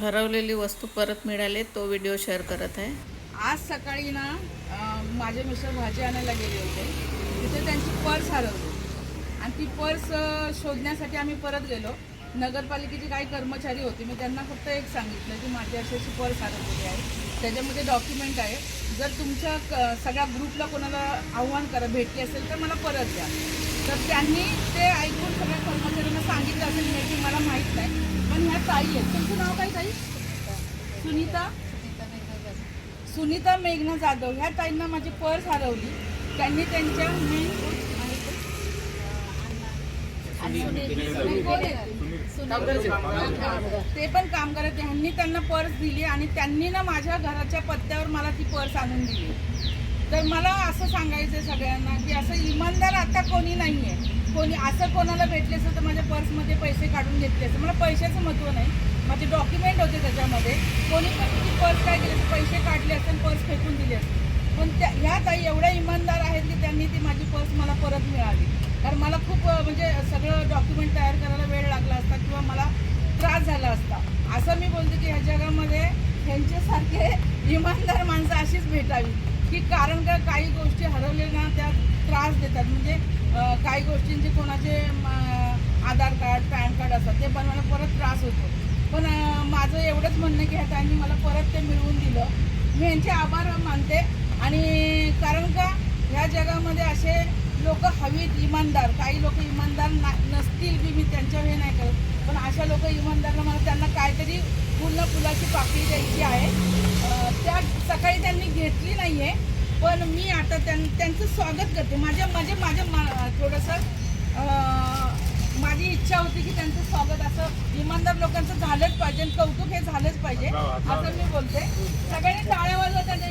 हरवलेली वस्तू परत मिळाली तो व्हिडिओ शेअर करत आहे. आज सकाळी ना माझे मिस्टर भाजी आणायला गेले होते. तिथे त्यांची पर्स हरवली. आणि ती पर्स शोधण्यासाठी आम्ही परत गेलो. नगरपालिकेचे काही कर्मचारी होते. मी त्यांना फक्त एक सांगितलं की माझी अशी अशी पर्स हरवलेली आहे. त्याच्यामध्ये डॉक्युमेंट आहे. जर तुमच्या क- सगळ्या ग्रुपला कोणाला आव्हान करा भेटली असेल तर मला परत द्या. तर त्यांनी ते ऐकून सगळ्या कर्मचाऱ्यांना सांगितलं असेल की मला माहीत नाही. पण ताई आहेत. तुमचं नाव काय ताई? सुनीता. सुनीता मेघना जाधव. ह्या ताईंना माझी पर्स हरवली. त्यांनी त्यांच्या ते पण काम करत ह्यांनी त्यांना पर्स दिली आणि त्यांनी ना माझ्या घराच्या पत्त्यावर मला ती पर्स आणून दिली. तर मला असं सांगायचं आहे सगळ्यांना की असं इमानदार आता कोणी नाही आहे कोणी असं कोणाला भेटले असेल तर माझ्या पर्समध्ये पैसे काढून घेतले असेल. मला पैशाचं महत्त्व नाही. माझे डॉक्युमेंट होते त्याच्यामध्ये. कोणी पण ती पर्स काय केले पैसे काढले असेल पर्स फेकून दिले असेल. पण त्या ह्या ताई एवढ्या इमानदार आहेत की त्यांनी ती माझी पर्स मला परत मिळाली. कारण मला खूप म्हणजे सगळं डॉक्युमेंट तयार करायला वेळ लागला असता किंवा मला त्रास झाला असता. असं मी बोलते की ह्या जगामध्ये ह्यांच्यासारखे इमानदार माणसं अशीच भेटावी. की कारण का काही गोष्टी हरवलेल्या ना त्या त्रास देतात. म्हणजे काही गोष्टींचे कोणाचे आधार कार्ड पॅन कार्ड असतात ते बनवायला परत त्रास होतो. पण माझं एवढंच म्हणणं की ह्या मला परत ते मिळवून दिलं. मी यांचे आभार मानते आणि कारण का ह्या जगामध्ये असे लोक हवीत इमानदार. काही लोक इमानदार ना नसतील बी मी त्यांच्या हे नाही करत. पण अशा लोक इमानदारला मला त्यांना काहीतरी पूर्ण फुलाची पाकळी द्यायची आहे. त्या सकाळी त्यांनी घेतली नाही आहे पण मी आता त्यां त्यांचं स्वागत करते. माझ्या माझ्या माझ्या मा- थोडंसं माझी इच्छा होती की त्यांचं स्वागत असं इमानदार लोकांचं झालंच पाहिजे कौतुक हे झालंच पाहिजे असं मी बोलते. सगळ्यांनी टाळ्या वाजवा त्यांच्या